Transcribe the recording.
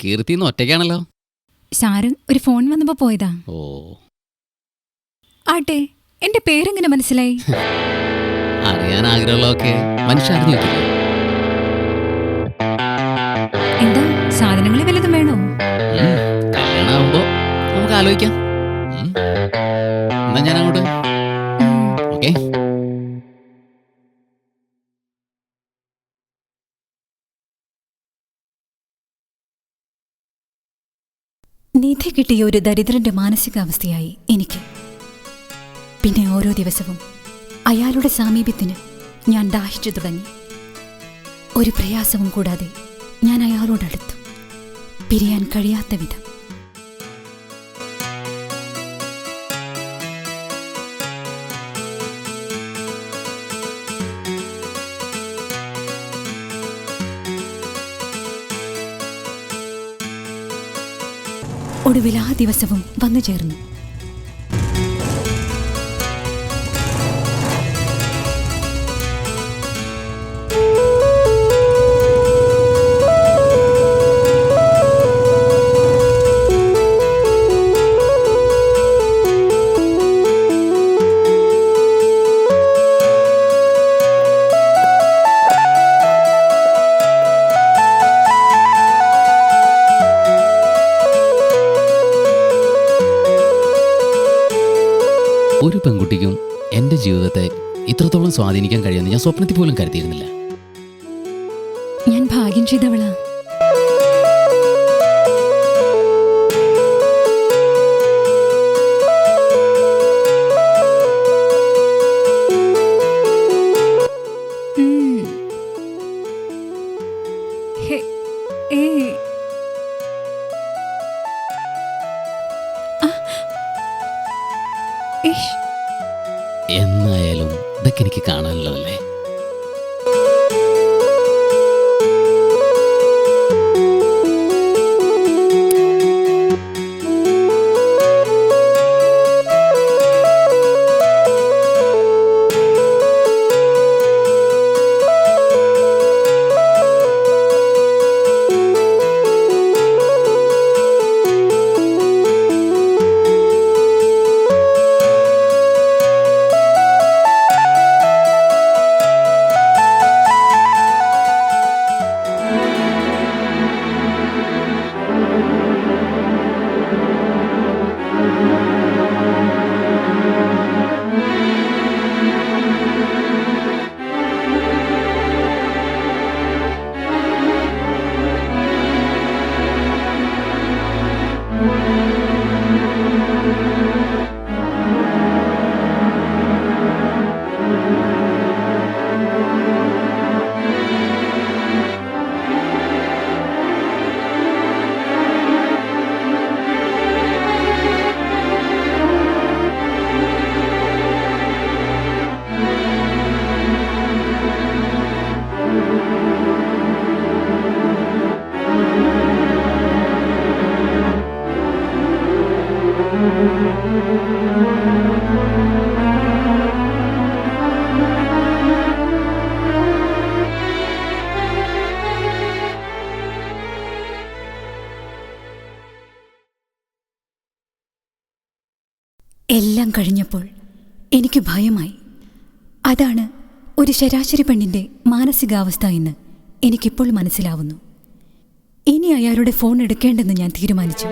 കീർത്തി ഇന്ന് ഒറ്റയ്ക്കാണല്ലോ? സാറ് ഒരു ഫോൺ വന്നപ്പോ പോയതാ. ഓ. ആട്ടെ എന്റെ പേരെങ്ങനെ മനസ്സിലായി? അറിയാൻ ആഗ്രഹമുള്ളതൊക്കെ മനുഷ്യ അറിഞ്ഞു വെക്കില്ലേ എന്താ സാധനങ്ങൾ വല്ലതും വേണോ? കല്യാണമാകുമ്പോ നമുക്ക് ആലോചിക്കാം. നിധി കിട്ടിയ ഒരു ദരിദ്രന്റെ മാനസികാവസ്ഥയായി എനിക്ക്. പിന്നെ ഓരോ ദിവസവും അയാളുടെ സാമീപ്യത്തിന് ഞാൻ ദാഹിച്ചു തുടങ്ങി. ഒരു പ്രയാസവും കൂടാതെ ഞാൻ അയാളോടടുത്തു പിരിയാൻ കഴിയാത്ത വിധം. ഒടുവിൽ ആ ദിവസവും വന്നു ചേർന്നു. ഒരു പെൺകുട്ടിക്കും എന്റെ ജീവിതത്തെ ഇത്രത്തോളം സ്വാധീനിക്കാൻ കഴിയുമെന്ന് ഞാൻ സ്വപ്നത്തിൽ പോലും കരുതിയിരുന്നില്ല. ഞാൻ ഭാഗ്യം ചെയ്തവളാ. ഇതൊക്കെ എനിക്ക് കാണാനുള്ളതല്ലേ? എല്ലാം കഴിഞ്ഞപ്പോൾ എനിക്ക് ഭയമായി. അതാണ് ഒരു ശരാശരി പെണ്ണിന്റെ മാനസികാവസ്ഥ എന്ന് എനിക്കിപ്പോൾ മനസ്സിലാവുന്നു. ഇനി അയാളുടെ ഫോൺ എടുക്കേണ്ടെന്ന് ഞാൻ തീരുമാനിച്ചു.